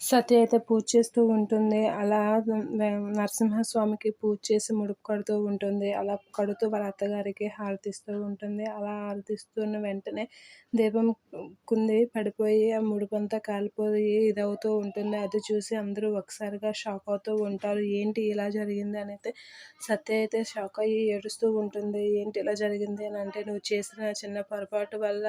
సత్య అయితే పూజ చేస్తూ ఉంటుంది. అలా నరసింహస్వామికి పూజ చేసి ముడుపు కడుతూ ఉంటుంది. అలా కడుతూ వాళ్ళ అత్తగారికి హారతిస్తూ ఉంటుంది. అలా హారతిస్తున్న వెంటనే దీపం కుంది పడిపోయి ఆ ముడుపంతా కాలిపోయి ఇదవుతూ ఉంటుంది. అది చూసి అందరూ ఒకసారిగా షాక్ అవుతూ ఉంటారు. ఏంటి ఇలా జరిగింది అని అయితే సత్య అయితే షాక్ అయ్యి ఏడుస్తూ ఉంటుంది. ఏంటి ఇలా జరిగింది అని అంటే నువ్వు చేసిన చిన్న పొరపాటు వల్ల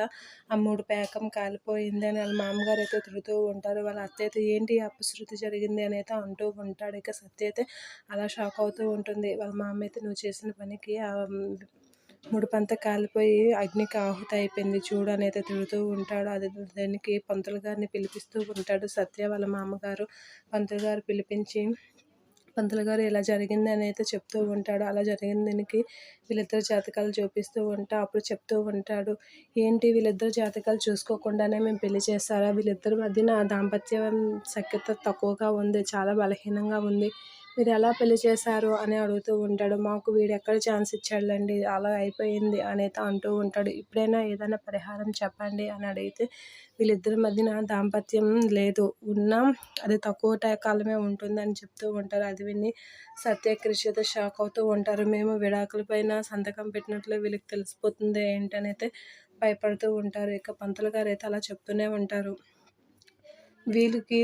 ఆ మూడు పేకం కాలిపోయింది అని వాళ్ళ మామగారు అయితే తిడుతూ ఉంటారు. వాళ్ళ అత్త అయితే ఏంటి అపశృతి జరిగింది అని అయితే అంటూ ఉంటాడు. ఇక సత్య అయితే అలా షాక్ అవుతూ ఉంటుంది. వాళ్ళ మామ అయితే నువ్వు చేసిన పనికి ముడుపంతా కాలిపోయి అగ్నికి ఆహుతి అయిపోయింది చూడు అని అయితే తిడుతూ ఉంటాడు. అది దానికి పంతులు గారిని పిలిపిస్తూ ఉంటాడు. సత్య వాళ్ళ మామగారు పంతులు గారు పిలిపించి పంతులు గారు ఇలా జరిగింది అని అయితే చెప్తూ ఉంటాడు. అలా జరిగిన దీనికి వీళ్ళిద్దరు జాతకాలు చూపిస్తూ ఉంటా అప్పుడు చెప్తూ ఉంటాడు. ఏంటి వీళ్ళిద్దరు జాతకాలు చూసుకోకుండానే మేము పెళ్ళి చేస్తారా వీళ్ళిద్దరి మధ్యన దాంపత్యం సఖ్యత తక్కువగా ఉంది చాలా బలహీనంగా ఉంది. మీరు ఎలా పెళ్ళి చేశారు అని అడుగుతూ ఉంటాడు. మాకు వీడు ఎక్కడ ఛాన్స్ ఇచ్చాడులేండి? అలా అయిపోయింది అనేది అంటూ ఉంటాడు. ఇప్పుడైనా ఏదైనా పరిహారం చెప్పండి అని అడిగితే వీళ్ళిద్దరి మధ్యన దాంపత్యం లేదు. ఉన్నా అది తక్కువ కాలమే ఉంటుందని చెప్తూ ఉంటారు. అది విని సత్య షాక్ అవుతూ ఉంటారు. మేము విడాకుల పైన సంతకం పెట్టినట్లు వీళ్ళకి తెలిసిపోతుంది ఏంటనైతే భయపడుతూ ఉంటారు. ఇక పంతులు గారు అయితే అలా చెప్తూనే ఉంటారు. వీళ్ళకి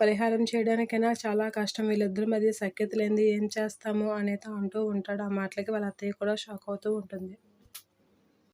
పరిహారం చేయడానికైనా చాలా కష్టం. వీళ్ళిద్దరి మధ్య సఖ్యత లేనిది ఏం చేస్తాము అనేది అంటూ ఉంటాడు. ఆ మాటలకి వాళ్ళ అత్తయ్య కూడా షాక్ అవుతూ ఉంటుంది.